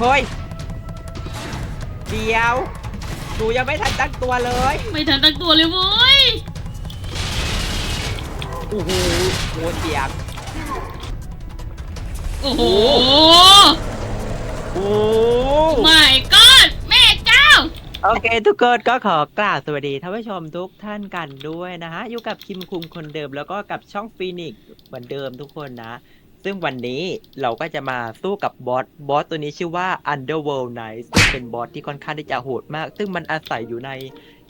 เฮ้ย เดี๋ยวหนูยังไม่ทันตั้งตัวเลย ไม่ทันตั้งตัวเลยเว้ยโอ้โหโหเสียง โอ้โหโอ้ไม่ก็แม่เจ้า โอเค ทุกคนก็ขอกราบสวัสดีท่านผู้ชมทุกท่านกันด้วยนะฮะ อยู่กับคิมคุงคนเดิมแล้วก็กับช่องฟีนิกเหมือนเดิมทุกคนนะ ซึ่งวันนี้เราก็จะมาสู้กับบอส บอสตัวนี้ชื่อว่า Underworld Knight ซึ่งเป็นบอสที่ค่อนข้างที่จะโหดมาก ซึ่งมันอาศัยอยู่ใน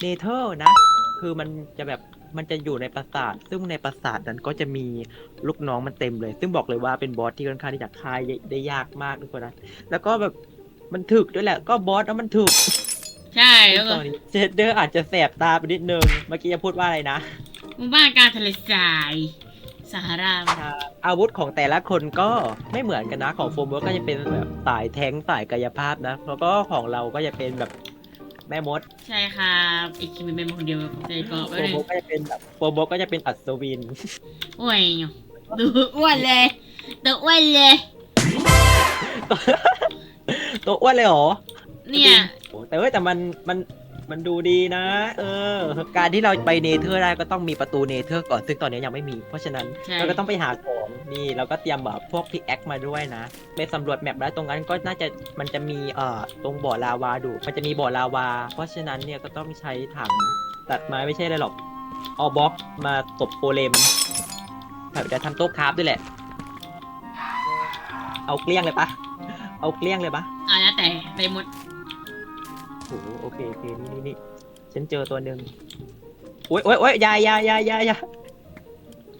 เนเธอร์นะ คือมันจะแบบมันจะอยู่ในปราสาท ซึ่งในปราสาทนั้นก็จะมีลูกน้องมันเต็มเลย ซึ่งบอกเลยว่าเป็นบอสที่ค่อนข้างที่จะคายได้ยากมากทุกคนนะ แล้วก็แบบมันถึกด้วยแหละ ก็บอสแล้วมันถึก ใช่แล้วก็ตอนนี้เจเดอร์อาจจะแสบตาไปนิดนึง เมื่อกี้จะพูดว่าอะไรนะ หมู่บ้านกลารทะเลทราย สหรามอาวุธของแต่ละคนก็ไม่เหมือนกันนะ ของโฟมก็จะเป็นแบบสายแทงค์สายกายภาพนะ แล้วก็ของเราก็จะเป็นแบบแม่มด ใช่ครับอีกคิมเป็นคนเดียวใจก็โฟไม่มได้ก็จะเป็นแบบโฟมก็จะเป็นอัศวินโอ้ยดูอ้วนเลยตัวอ้วนเลย ตัวอ้วนเลยเหรอเนี่ย โอ้แต่เว้ยแต่มันมัน มันดูดีนะ เออ การที่เราไปเนเธอร์ได้ก็ต้องมีประตูเนเธอร์ก่อนซึ่งตอนนี้ยังไม่มี เพราะฉะนั้นใช่ เราก็ต้องไปหาของนี่เราก็เตรียมแบบพวกพิกแอคมาด้วยนะไปสำรวจแมปแล้วตรงนั้นก็น่าจะมันจะมีเอ่อตรงบ่อลาวาดูมันจะมีบ่อลาวา เพราะฉะนั้นเนี่ยก็ต้องใช้ถังตัดไม้ไม่ใช่อะไรหรอกเอาบล็อกมาตบโกเลมแบบจะทำโต๊ะคราฟด้วยแหละ เอาเกลี้ยงเลยปะเอาเกลี้ยงเลยปะ อะแล้วแต่ไปหมด โอ้โหโอเคโอเคนี่นี่นี่ฉันเจอตัวหนึ่งโอ้ยโอ้ยโอ้ยอยาอยาอยาอยาอยา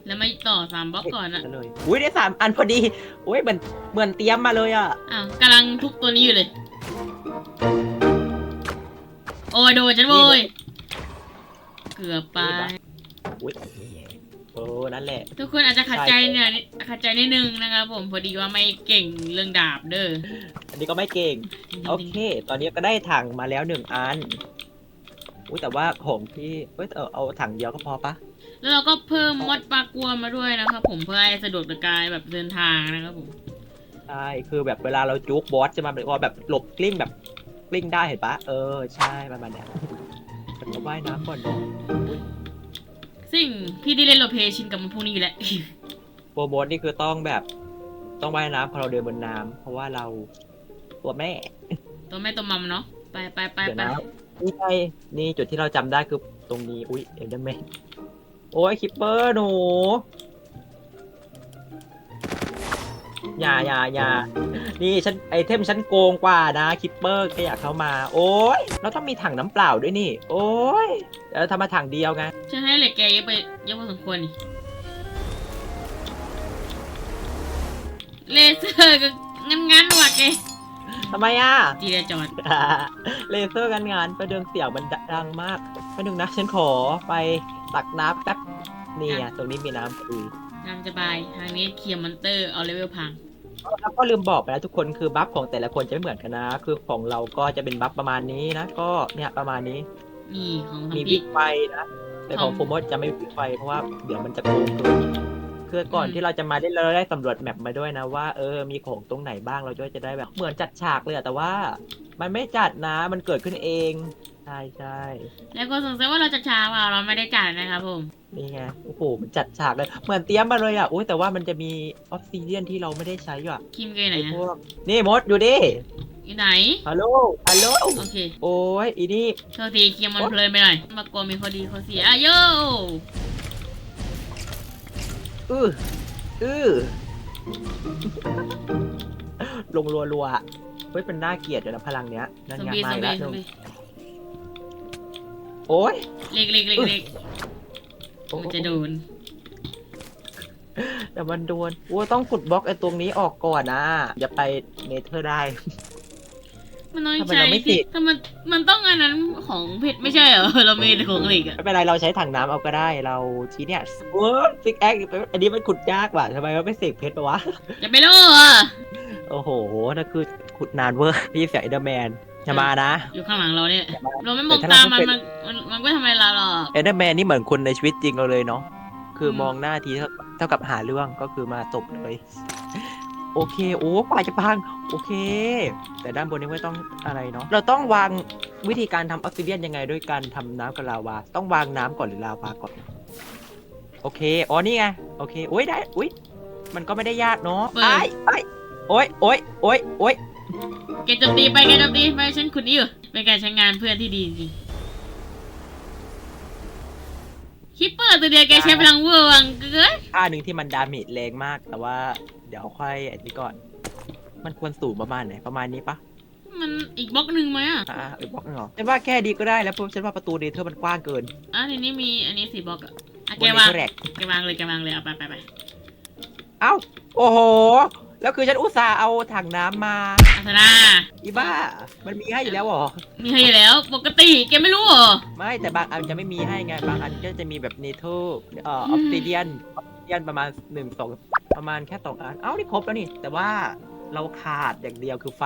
แล้วไม่ต่อสามบล็อกก่อนอะเลยอุ้ยได้สามอันพอดีอุ้ยเหมือนเหมือนเตรียมมาเลยอะอ้าวกำลังทุบตัวนี้อยู่เลย โอ้ยโดนฉันโว้ยเกือบไปอุ้ย โอ้นั่นแหละ ทุกคนอาจจะขัดใจเนี่ยขัดใจนิดนึงนะครับผมพอดีว่าไม่เก่งเรื่องดาบเด้ออันนี้ก็ไม่เก่ง โอเค ตอนนี้ก็ได้ถังมาแล้วหนึ่งอันอุ้ยแต่ว่าของที่เอ้ยเอาเอาถังเดียวก็พอปะแล้วเราก็เพิ่มมดปลากลัวมาด้วยนะครับผมเพื่อให้สะดวกในการแบบเดินทางนะครับผมใช่คือแบบเวลาเราจุกบอสจะมาแบบว่าแบบหลบกลิ้งแบบกลิ้งได้เห็นปะเออใช่ประมาณเนี้ยแต่ก็ว่ายน้ำก่อนเนอะอุ๊ย ซึ่งพี่ได้เล่นโรลเพลย์ชินกับมันพวกนี้อยู่แล้ว โปรโมทนี่คือต้องแบบต้องว่ายน้ำพอเราเดินบนน้ำเพราะว่าเราตัวแม่ ตัวแม่ตัวมัมเนาะไปไปไปเดี๋ยวไปนะนี่ไงนี่จุดที่เราจำได้คือตรงนี้อุ้ยเอ็นเดอร์แมนโอ้ยคิปเปอร์หนู อย่าอย่าอย่า นี่ฉันไอเทมฉันโกงกว่านะคิปเปอร์ก็อยากเข้ามา โอ้ยเราต้องมีถังน้ำเปล่าด้วยนี่ โอ้ยเดี๋ยวทำมาถังเดียวไงฉันให้เหล็กแกเยอะไปเยอะพอสมควรนี่เลเซอร์ก็งั้นงั้นๆว่ะแกทำไมอะ จีเดจอดเลเซอร์กันงานประเดิมเสียงมันดังมากประนึงนะฉันขอไปตักน้ำแป๊บนี่ไงตรงนี้มีน้ำพอดีน้ำจะบาย ทางนี้เคลียร์มอนเตอร์เอาเลเวลพัง แล้วก็ลืมบอกไปแล้วทุกคนคือบัฟของแต่ละคนจะไม่เหมือนกันนะ คือของเราก็จะเป็นบัฟประมาณนี้นะ ก็เนี่ยประมาณนี้นี่ของมีทำวิพี่กไฟนะ แต่ของของโฟมดจะไม่มีวิกไฟเพราะว่าเดี๋ยวมันจะโกงเกินคือก่อนอืมที่เราจะมาได้เราได้สำรวจแมปมาด้วยนะว่าเออมีของตรงไหนบ้างเราจะได้แบบเหมือนจัดฉากเลยอะแต่ว่า มันไม่จัดนะมันเกิดขึ้นเอง ใช่ใช่แล้วก็สงสัยว่าเราจะช้าเปล่าเราไม่ได้จ่ายนะครับผม นี่ไงโอ้โหมันจัดฉากเลยเหมือนเตรียมมาเลยอะอุ้ยแต่ว่ามันจะมีออฟซิเดียนที่เราไม่ได้ใช้อยู่อะคิมเกยไหนไอ้นะพวกนี่มดอยู่ดิอยู่ไหน ฮัลโหลฮัลโหลโอเคโอ้ยอีนี่ โทษทีเคลียร์มันเพลินไปหน่อยมากลัวมีข้อดีข้อเสียอะโยอืออือลงรัวรัวๆอะเฮ้ยเป็นน่าเกลียดอยู่นะพลังเนี้ยนั่นซอมไงบี้ซมาอมอีกบี้แล้วซอมบี้ โอ้ย เล็กเล็กเล็กเล็กโอ้มันจะโดนแต่มันโดนโอ้ยต้องขุดบล็อกไอ้ตรงนี้ออกก่อนนะอย่าไปเนเธอร์ได้ มันต้องทำไมใช้เราไม่ติดแต่มันมันต้องอันนั้นของเพชรไม่ใช่เหรอเรามีแต่ของเหล็กอะไม่เป็นไรเราใช้ถังน้ำเอาก็ได้เราชี้เนี่ยโอ้ยฟิกแอคอันนี้มันขุดยากว่ะทำไมเราไม่เสกเพชรปะวะจะไปโลอะ โอ้โหนั่นคือขุดนานเวอร์พี่เสียเอเดอร์แมนจะมานะ อยู่ข้างหลังเราเนี่ย เราไม่มองแต่ถ้าตามเรามันเป็นมันมันมันก็ทำอะไรเราหรอกเอเดอร์แมนนี่เหมือนคนในชีวิตจริงเราเลยเนาะคืออมมองหน้าทีเท่าเท่ากับหาเรื่องก็คือมาตบเลยโโอเค โอ้ป่าจะพัง โอเค แต่ด้านบนนี้ไม่ต้องอะไรเนาะ เราต้องวางวิธีการทำออกซิเดียนยังไงด้วยการทำน้ำกับลาวา ต้องวางน้ำก่อนหรือลาวาก่อน โอเค อ๋อ นี่ไง โอเคโอ้ยได้ อุ้ยมันก็ไม่ได้ยากเนาะไอ้ไอ้าย โอ้ยโอ้ยโอ้ยโอ้ยแกโจมตีไปแกโจมตีไปฉันขุดนี่อยู่เป็นการใช้งานเพื่อนที่ดีจริงคิปเปอร์ตัวเดียวแกใช้พลังเวอร์วังเกินท่าหนึ่งที่มันดาเมจแรงมาก แต่ว่าเดี๋ยวค่อยอันนี้ก่อน มันควรสูงประมาณไหนประมาณนี้ปะมันอีกบล็อกหนึ่งไหมอะอ่าอีกบล็อกหนึงเหรอฉันว่าแค่ดีก็ได้แล้วเพราะฉันว่าประตูเดเธอร์มันกว้างเกินอะทีนี้มีอันนี้สี่บล็อกอะอะบแกนเดวางเธอร์แรกแกวางเลยแกวางเลยเอาไปไปไปเอ้าโอ้โห แล้วคือฉันอุตส่าห์เอาถังน้ำมา อัศนาอีบ้า มันมีให้อยู่แล้วเหรอ มีให้อยู่แล้ว ปกติแกไม่รู้เหรอ ไม่แต่บางอันจะไม่มีให้ไง บางอันก็จะมีแบบเนเธอร์เอ่ออือมอฟซิเดียนออฟซิเดียนประมาณหนึ่งสองประมาณแค่สองอัน เอ้า นี่ครบแล้วนี่ แต่ว่าเราขาดอย่างเดียวคือไฟ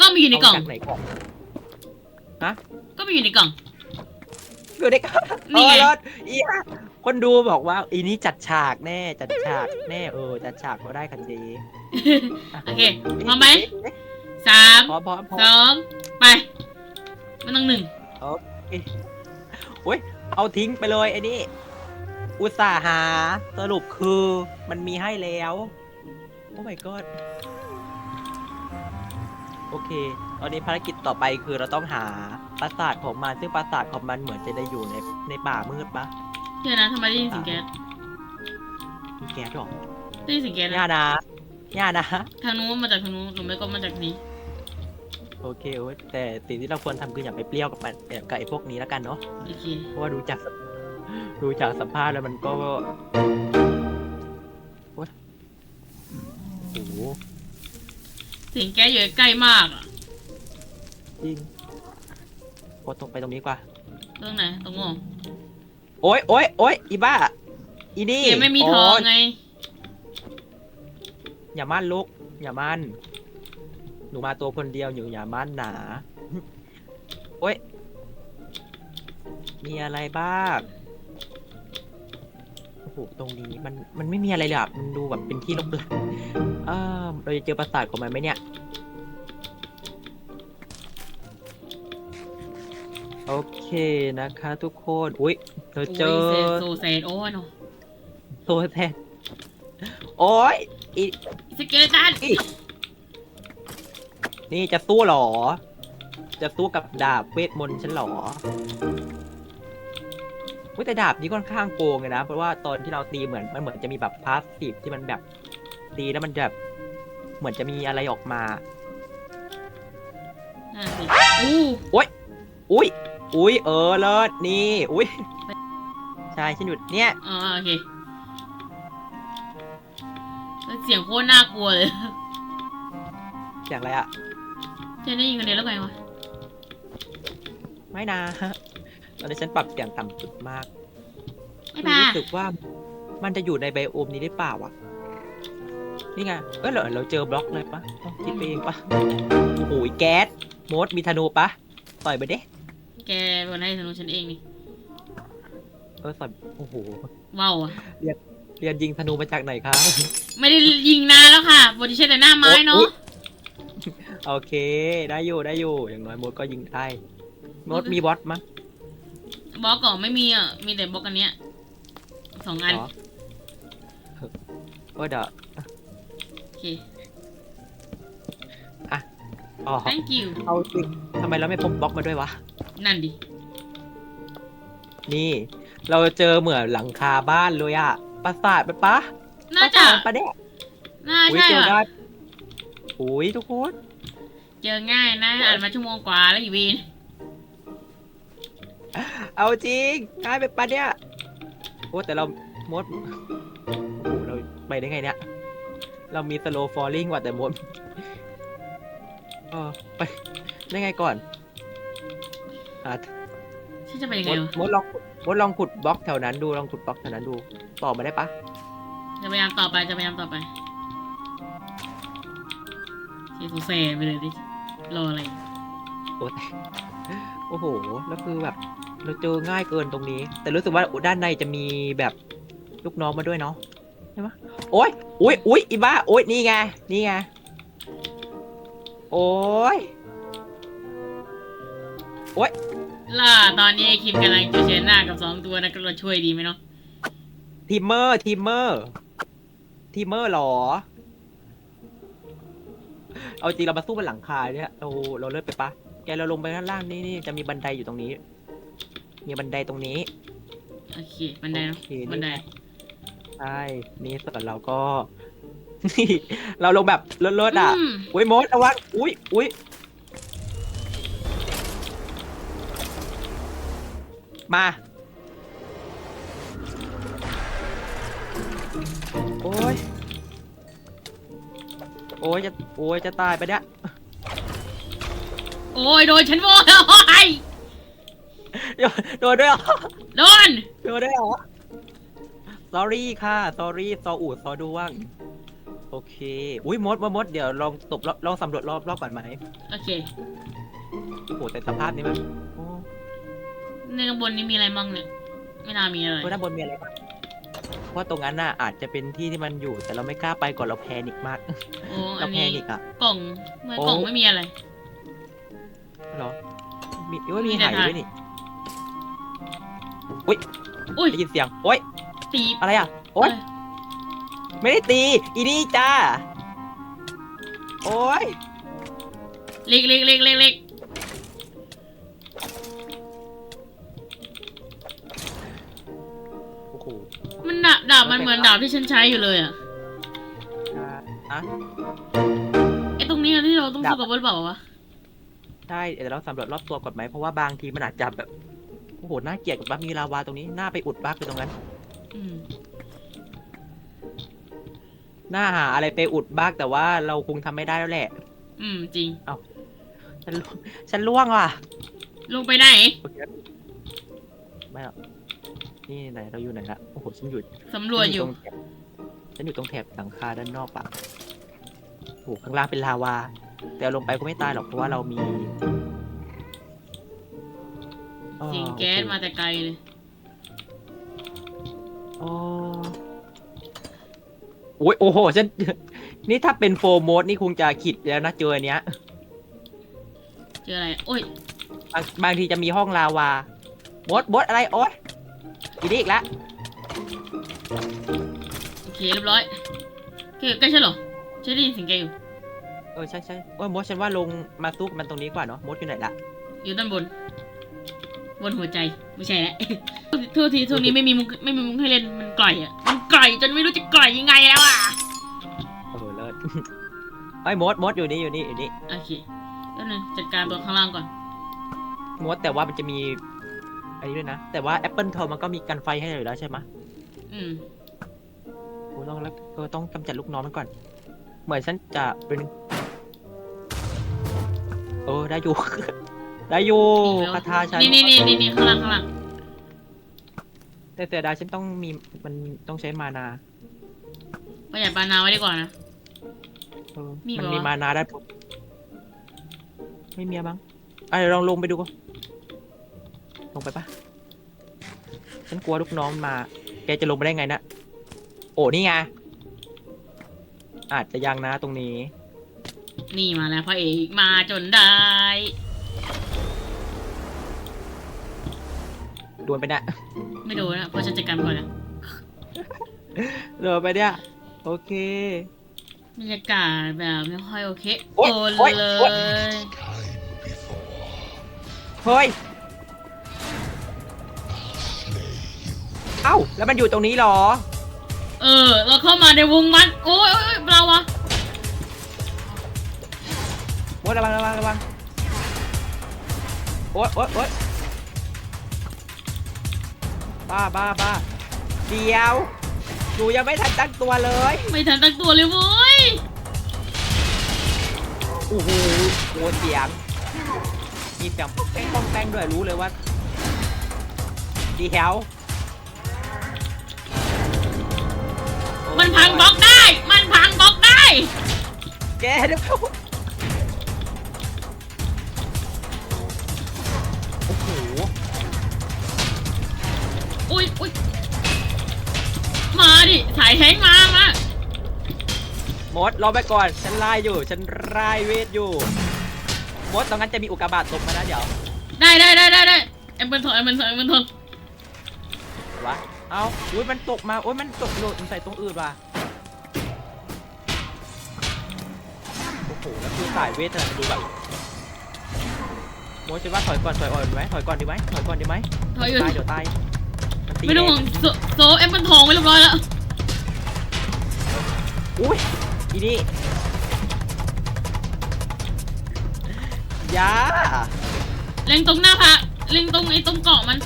ก็มีอยู่ในกล่อง เาจากไหนก่อนก็มีอยู่ในกล่อง อยู่ในกล่องนี่ไง เออรถอีห่า คนดูบอกว่าอีนี้จัดฉากแน่ จัดฉากแน่เออจัดฉากก็ได้คันเจโอเคพร้อมไหมสามพร้อมพร้อมพร้อสมองไปมันต้องหนึ่งเอาทิ้งไปเลยไอ้นี่อุตส่าห์หาสรุปคือมันมีให้แล้ว โอ้ my god โอเค ตอนนี้ภารกิจต่อไปคือเราต้องหาปราสาทของมัน ซึ่งปราสาทของมันเหมือนจะได้อยู่ในในป่ามืดปะ เดี๋ยวนะทำไมได้ยินเสียงแก๊สมีแก๊สหรอได้ยินเสียงแก๊สย่านะนะย่านะทางนู้นมาจากทางนู้นหรือไม่ก็มาจากนี้ โอเคโอ้ยแต่สิ่งที่เราควรทำคืออย่าไปเปรี้ยวกับมันเอ่อกับไอ้พวกนี้แล้วกันเนาะโอเคเพราะว่าดูจากสดูจากสัมภาษณ์แล้วมันก็โอ๊ยโอ้โหเสียงแก๊สอยู่ใกล้มากอะจริงกดตรงไปตรงนี้ดีกว่า ตรงไหนตรงงง โอ๊ยโอ๊ยโอ๊ยอีบ้า อีนี่เกไม่มีทองโยไง อย่ามั่นลุกอย่ามั่น หนูมาตัวคนเดียวอยู่อย่ามั่นหนา โอ๊ยมีอะไรบ้างโอ้โห ตรงนี้มัน มันไม่มีอะไรเลยอะ มันดูแบบเป็นที่รกร้างเออเราจะเจอปราสาทของมันไหมเนี่ย โอเคนะคะทุกคน อุ๊ยเราเจอโอ้ยเซนโซเซนโอ้ยเนาะโซแทนโอ๊ยอีสเกเลตันนี่จะสู้เหรอ จะสู้กับดาบเวทมนต์ฉันเหรอเว้ยแต่ดาบนี้ค่อนข้างโกงเลยนะ เพราะว่าตอนที่เราตีเหมือนมันเหมือนจะมีแบบพาสซีฟที่มันแบบตีแล้วมันแบบเหมือนจะมีอะไรออกมานั่นสิอู้อุ้ย อุ้ยเออเลิศนี่อุ้ยใช่ฉันหยุดเนี่ยอ๋อโอเคแล้วเสียงโคตรน่ากลัวเลยอย่างไรอะเจนได้ยินกันเดียวแล้วไงวะไม่นะตอนนี้ฉันปรับเสียงต่ำสุดมากไม่คือปารู้สึกว่ามันจะอยู่ในไบโอมนี้ได้เปล่าวะนี่ไงเออเหรอเราเจอบล็อกเลยปะต้องคิดไปเองปะโอ้โหแก๊สโมดมีธนูปะต่อยไปเด้ แกวันให้ธนูฉันเองนี่เออต่อยโอ้โหว้าวอะเรียนยิงธนูมาจากไหนคะไม่ได้ยิงนานแล้วค่ะปกติใช้แต่หน้าไม้เนาะโอเค ได้อยู่ได้อยู่อย่างน้อยโมดก็ยิงได้โมดมีบอสมั้ยบล็อกก่อนไม่มีอะ มีแต่บล็อกอันเนี้ยสองอัน เหรอเออเดี๋ยวโอเค อ๋อ thank you เอาจริงทำไมเราไม่พบบล็อกมาด้วยวะ นั่นดิ นี่ เราเจอเหมือนหลังคาบ้านเลยอะปราสาทปะปะน่าจะปราสทปะเนี่ยน่าอุ้ยใช่เจอว่ะได้อุ้ยทุกคนเจอง่ายนะ อ่านมาชั่วโมงกว่าแล้วอีวีน เอาจริงง่ายไปปะเนี่ยโอ้แต่เรามดโอ้โหเราไปได้ไงเนี่ยเรามีสโลฟอลลิ่งว่ะแต่มดเออไปได้ไงก่อน อะฉันจะไปยังมไงดวะมดลองขุดมดลองขุดบล็อกแถวนั้นดูลองขุดบล็อกแถวนั้นดูต่อมาได้ปะจะพยายามต่อไปจะพยายามต่อไปเชซูเซไปเลยดิรออะไรโอ้แต่โอ้โหแล้วคือแบบ เราเจอง่ายเกินตรงนี้ แต่รู้สึกว่าด้านในจะมีแบบลูกน้องมาด้วยเนาะใช่ไหมโอ๊ยอุ้ยอุ้ยอีบ้าอุ้ยนี่ไงนี่ไงโอ้ย ล่าตอนนี้คิมกำลังจะเชิญหน้ากับสองตัวนะก็เราช่วยดีไหมเนาะทีมเมอร์ทีมเมอร์ทีมเมอร์เหรอ เอาจริงเรามาสู้บนหลังคาเนี่ยเราเราเลิศไปปะแกเราลงไปข้างล่างนี่นี่จะมีบันไดอยู่ตรงนี้ มีบันไดตรงนี้โอเคบันไดเนาะโอเคบันไดใช่นี่ส่วนเราก็นี่เราลงแบบเลิศๆอะ อืม อุ้ยมดระวังอุ้ยอุ้ย มา โอ้ย โอ้ยจะ โอ้ยจะตายไปเนี่ย โอ้ยโดนฉันโว้ยโอ้ยโดนด้วยเหรอ โดน โดนด้วยเหรอ sorry ค่ะ sorry ซออูดซอดวง โอเค อุ้ยมดมดมดเดี๋ยวลองตบรอบลองสำรวจรอบรอบก่อนไหมโอเค โอ้โหแต่สภาพนี้มันโอ้ ในข้างบนนี้มีอะไรมั่งเนี่ย ไม่น่ามีอะไรเฮ้ยด้านบนมีอะไรบ้างเพราะตรงนั้นน่ะอาจจะเป็นที่ที่มันอยู่ แต่เราไม่กล้าไปก่อนเราแพนิคมาก โอ้อัเรานแพนี้นิคอะกล่องเมื่อโอ้ กล่องไม่มีอะไร เหรอ มีเอ้ยมีมีหายแต่ด้วยนี่อุ้ยอุ้ยได้ยินเสียงโอ๊ยตีอะไรอะโอ๊ยไม่ได้ตีอีนี่จ้าโอ๊ยเล็กเล็กเล็กเล็กเล็ก โอ้โหมันดาบดาบมันเหมือนดาบที่ฉันใช้อยู่เลยอะอะไอตรงนี้ที่เราต้องดาบสู้กับมันเปล่าวะใช่เดี๋ยวเราสำรวจรอบตัวก่อนไหมเพราะว่าบางทีมันอาจจะแบบโอ้โหน่าเกลียดกับว่ามีลาวาตรงนี้น่าไปอุดบักไปตรงนั้นอืมน่าหาอะไรไปอุดบักแต่ว่าเราคงทำไม่ได้แล้วแหละ อืมจริงฉันล่วงฉันล่วงว่ะลงไปไหนโอเคไม่หรอก นี่ไหนเราอยู่ไหนละโอ้โหฉันอยู่สำรวจอยู่ฉันอยู่ตรงแถบหลังคาด้านนอกปะโอ้โหข้างล่างเป็นลาวา แต่เอาลงไปก็ไม่ตายหรอกเพราะว่าเรามีอ้อเสียงแก๊สโอเคมาแต่ไกลเลยอ๋อโอ้ยโอ้โหฉันนี่ถ้าเป็นโฟร์โมดนี่คงจะขิดแล้วนะเจออันเนี้ย เจออะไร โอ้ยบางบางทีจะมีห้องลาวามดมดอะไรโอ๊ย อีนี่อีกแล้วโอเคเรียบร้อยแกอยู่ใกล้ฉันเหรอฉันได้ยินเสียงแกอยู่ เออใช่ใช่โอ้ยมดฉันว่าลงมาสู้กับมันตรงนี้กว่าเนาะมดอยู่ไหนละอยู่ด้านบน บนหัวใจไม่ใช่แล้ว โทษทีโทษนี้ไม่มีมุกไม่มีมุกให้เล่นมันไกลอะมันไกลจนไม่รู้จะไกลยังไงแล้วอะโอ้โหเลิศ ไอ้ยมดมดอยู่นี่อยู่นี่อยู่นี่โอเคแล้วนึงจัดการตัวข้างล่างก่อนมดแต่ว่ามันจะมี อันนี้ด้วยนะ แต่ว่าแอปเปิลทองมันก็มีกันไฟให้อยู่แล้วใช่ไหมะอืมโอ้ต้องแล้วเออต้องกำจัดลูกน้องมันก่อน เหมือนฉันจะเป็นเออได้อยู่ ได้อยู่อีกแล้วคาถาฉันนี่นี่นี่นี่นี่ข้างล่างข้างล่างแต่เสียดายฉันต้องมีมันต้องใช้มานาประหยัดปานาไว้ดีกว่านะ เออมีมันเหรอมีมานาได้ปุ๊บไม่มีอะมั้งอะเดี๋ยวลองลงไปดูก่อน ลงไปปะฉันกลัวลูกน้องมา แกจะลงไปได้ไงนะ โอ้นี่ไง อาจจะยังนะตรงนี้ นี่มาแล้วพระเอกมาจนได้ดวลไปเนี่ยไม่โดนนะเพราะฉันจัดการก่อนนะดวลไปเนี่ย โอเคบรรยากาศแบบไม่ค่อยโอเคโอ๊ยโอนโอ๊ยเลโอ๊ยยเฮ้ย เอ้า แล้วมันอยู่ตรงนี้เหรอ เออ เราเข้ามาในวงมันโอ้ยโอ๊ยโอ๊ยเราวะโอ๊ยระวังระวังระวังโอ๊ยโอ๊ยโอ๊ยบ้าบ้าบ้าเดี๋ยวหนูยังไม่ทันตั้งตัวเลยไม่ทันตั้งตัวเลยเว้ยโอ้โหโหเสียงมีเสียงป๊อกแป้งป๊อกแป้งด้วยรู้เลยว่าดีแถว พังบล็อกได้ มันพังบล็อกได้ แกเดี๋ยวเขาโอ้โหอุ้ยอุ้ยมาดิสายแทงมามา มดรอไปก่อน ฉันไล่อยู่ ฉันไล่เวทอยู่ มดตรงนั้นจะมีอุกกาบาตตกมานะเดี๋ยวได้ได้ได้ได้ได้แอมเปิลทนแอมเปิลทนแอมเปิลทนวะ เอาอุ้ยมันตกมาอุ้ยมันตกโดดมันใส่ตรงอื่นว่ะโอ้โหแล้วคือสายเวทเธอดูแบบโมจะว่าถอยก่อนถอยก่อนดีไหมถอยก่อนดีไหมถอยก่อนดีไหมถอยอยู่ตายเดี๋ยวตายนตีไม่ต้องห่วงแโซโซแอมเปิลทองไว้เรียบร้อยแล้วอุ้ยอีนี่อยาเล็งตรงหน้าผาเล็งตรงไอ้ตรงเกาะมัน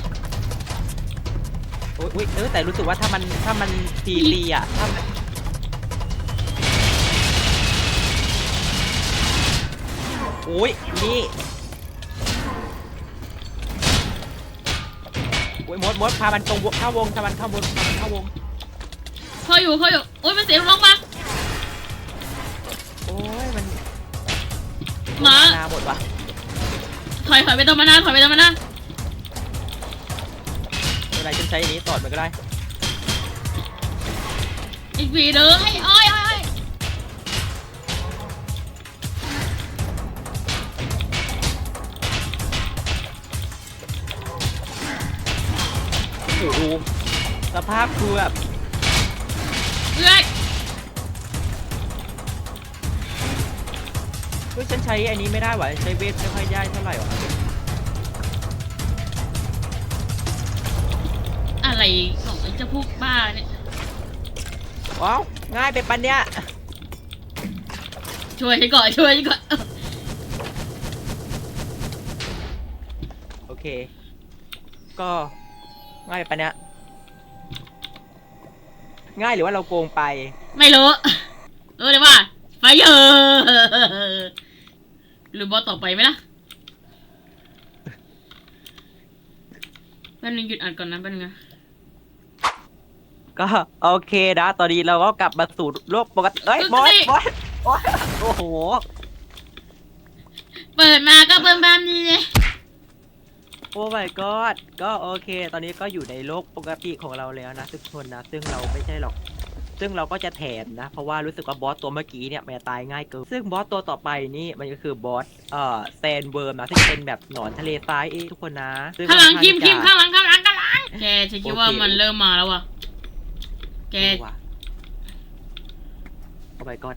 อุ้ยอุ้ยเออแต่รู้สึกว่าถ้ามันถ้ามันตีตีอะถ้ามันอุ้ยนี่อุ้ยมดมดพามันตรงวงเข้าวงพามันเข้าวงพามันเข้าวงเขาอยู่เขาอยู่โอ้ยมันเสียงร้องมาโอ้ยมันหมานาหมดว่ะถอยถอยไปตรงมาหน้าถอยไปตรงมาหน้า ไม่เป็นไรฉันใช้อันนี้ตอดมันก็ได้ อีกวีเด้อให้อ้อยอ้อยอ้อยโอ้โหสภาพคือแบบเอ้ยเฮ้ยฉันใช้อันนี้ไม่ได้ว่ะใช้เวทไม่ค่อยได้เท่าไหร่ว่ะ อะไรของไอ้เจ้าพวกบ้าเนี่ยว้าวง่ายไปปันเนี้ยช่วยฉันก่อนช่วยฉันก่อนโอเค ก็ง่ายไปปันเนี้ยง่ายหรือว่าเราโกงไป ไม่รู้รู้เลยว่าไฟเยอหรือบอสต่อไปไหมล่ะแป๊บนึงหยุดอัดก่อนนะแป๊บนึงนะ ก็โอเคนะ ตอนนี้เราก็กลับมาสู่โลกปกติเอ้ยมดมดมดโอ้โห เปิดมาก็เบิ่มบ้ามนี่เลยโอ้ my god ก็โอเค ตอนนี้ก็อยู่ในโลกปกติของเราแล้วนะทุกคนนะ ซึ่งเราไม่ใช่หรอก ซึ่งเราก็จะแถมนะ เพราะว่ารู้สึกว่าบอสตัวเมื่อกี้เนี่ยมันจะตายง่ายเกิน ซึ่งบอสตัวต่อไปนี่มันก็คือบอสเอ่อแซนเวิร์มนะซึ่งเป็นแบบหนอนทะเลทรายเองทุกคนนะซึ่ข้างหลังค่อนคิมคิมจะข้างหลังข้างหลังข้างหลังแกฉันคิดว่าโอเคมันเริ่มมาแล้วว่ะ แกเออว่ะโอ้ my god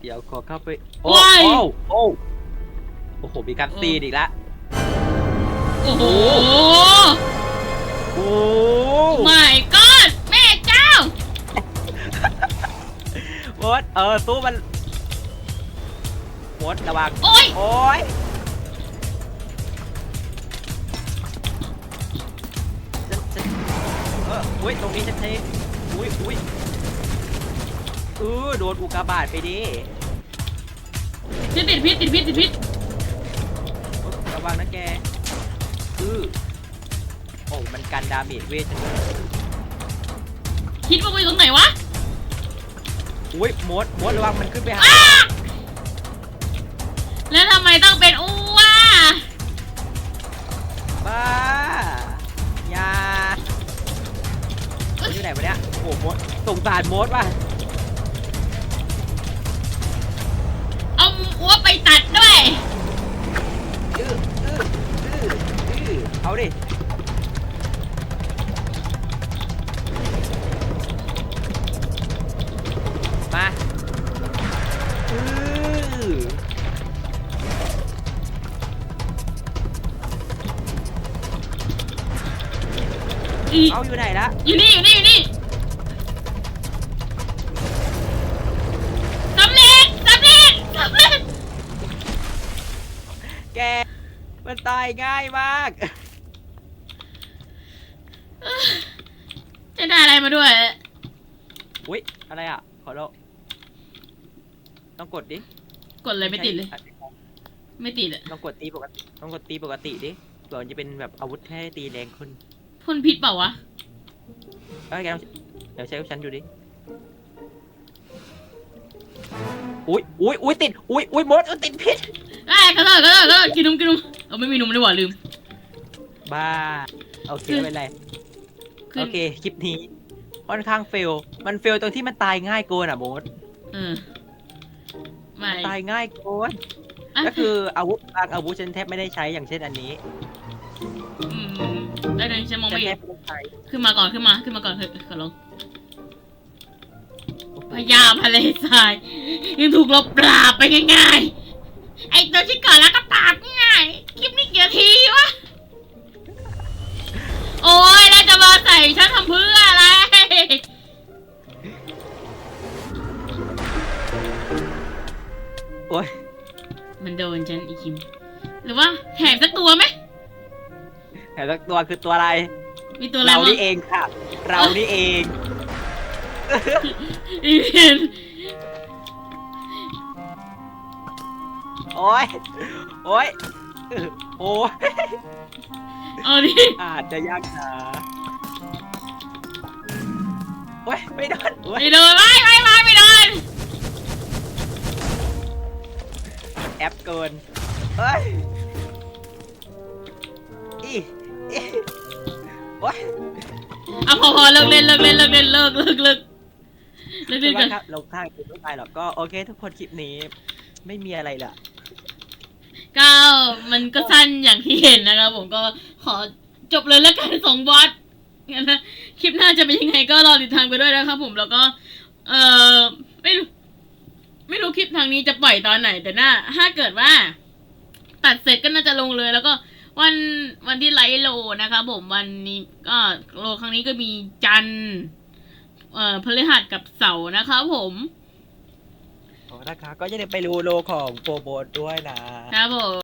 เดี๋ยวขอเข้าไป โอ้ว้ายโอ้โอ้โอ้โห มีการซีนอีกแล้วโอ้โหโอ้ไม่ก็แม่เจ้า มดเออ ตู้มันมดระวัง โอ้ยโอ้ยฉันฉันเอออุ้ย ตรงนี้ฉันใช้ อุ้ยอุ้ยเออโดนอุกกาบาตไปดิฉันติดพิษติดพิษติดพิษระวังนะแกเออโอ้มันกันดาเมจเวทฉันด้วยคิดว่ากูอยู่ตรงไหนวะอุ้ยมดมดระวังมันขึ้นไปหาอ้าแล้วทำไมต้องเป็นอ้วะบ้าอย่ อยู่ไหนวะเนี่ยโอ้โหมดสงสารมดว่ะเอาอ้วไปตัดด้วย อื้ออื้ออื้ออื้อเอาดิ อีเอาอยู่ไหนละอยู่นี่อยู่นี่อยู่นี่สำเร็จสำเร็จสำเร็จแก มันตายง่ายมาก จะได้อะไรมาด้วย อุ้ยอะไรอะ ขอโทษต้องกดดิกดอะไรไม่ติดเลย ไม่ติดอะ ต้องกดตีปกติ ต้องกดตีปกติดิเผื่อมันจะเป็นแบบอาวุธให้ตีแรงขึ้น พ่นพิษเปล่าวะ เอ้ยแกลองเดี๋ยวใช้กับฉันดูดิ อุ้ยอุ้ยอุ้ยติด อุ้ยอุ้ยมดเออติดพิษไอ้ยขอโทษขอโทษขอโทษกินนมกินนมเอาไม่มีนมเลยว่ะลืม บ้า โอเคคือไม่เป็นไร ขึ้น โอเค คลิปนี้ค่อนข้างเฟล มันเฟลตรงที่มันตายง่ายเกินอะมดเอเออไม่ตายง่ายโกนอะก็คืออาวุธบางอาวุธฉันแทบไม่ได้ใช้อย่างเช่นอันนี้อืม ได้เลยฉันมองฉันไม่แทเห็บนไม่ได้ใช้ขึ้นมาก่อนขึ้นมาขึ้นมาก่อนเฮ้ยขอลงพญาทะเลทรายยังถูกลบปราบไปง่ายๆไอตัวที่ก่อนแล้วก็ปราบง่ายคลิปนี้กี่นาทีวะโอ้ยแล้วจะมาใส่ฉันทำเพื่ออะไรโอ้ยมันโดนฉันอีคิม หรือว่าแถมสักตัวไหม แต่ละตัวคือตัวอะไร มีตัวอะไรเราบ้างนี่เองค่ะ เรานี่เองอีเวนโอ้ยโอ้ยเออโอ้ยเอาดิอาจจะยากนะโอ้ยไม่โดนโอ้ยไม่โดนไม่ไม่ไม่ไม่โดนแอปเกินเอ้ย โอ้ยอะพอพอเลิกเล่นเลิกเล่นเลิกเล่นเลิกเลิกเลิกเลิกเล่นกันครับลงทางคุณไม่ไปหรอกก็โอเค ทุกคนคลิปนี้ ไม่มีอะไรละก็มันก็สั้นอย่างที่เห็นนะครับผมก็ขอจบเลยแล้วกันสองบอสงั้นนะคลิปหน้าจะเป็นยังไงก็รอติดตามกันด้วยนะครับผมแล้วก็ เออไม่รู้ไม่รู้คลิปทางนี้จะปล่อยตอนไหนแต่น่าถ้าเกิดว่า ตัดเสร็จก็น่าจะลงเลยแล้วก็ วันวันที่ไลฟ์โลนะครับผมวันนี้ก็โลครั้งนี้ก็มีจันทร์เอ่อพฤหัสกับเสาร์นะครับผมโอ้นะคะก็อย่าลืมไปดูโลของโปรโบทด้วยนะ ครับผม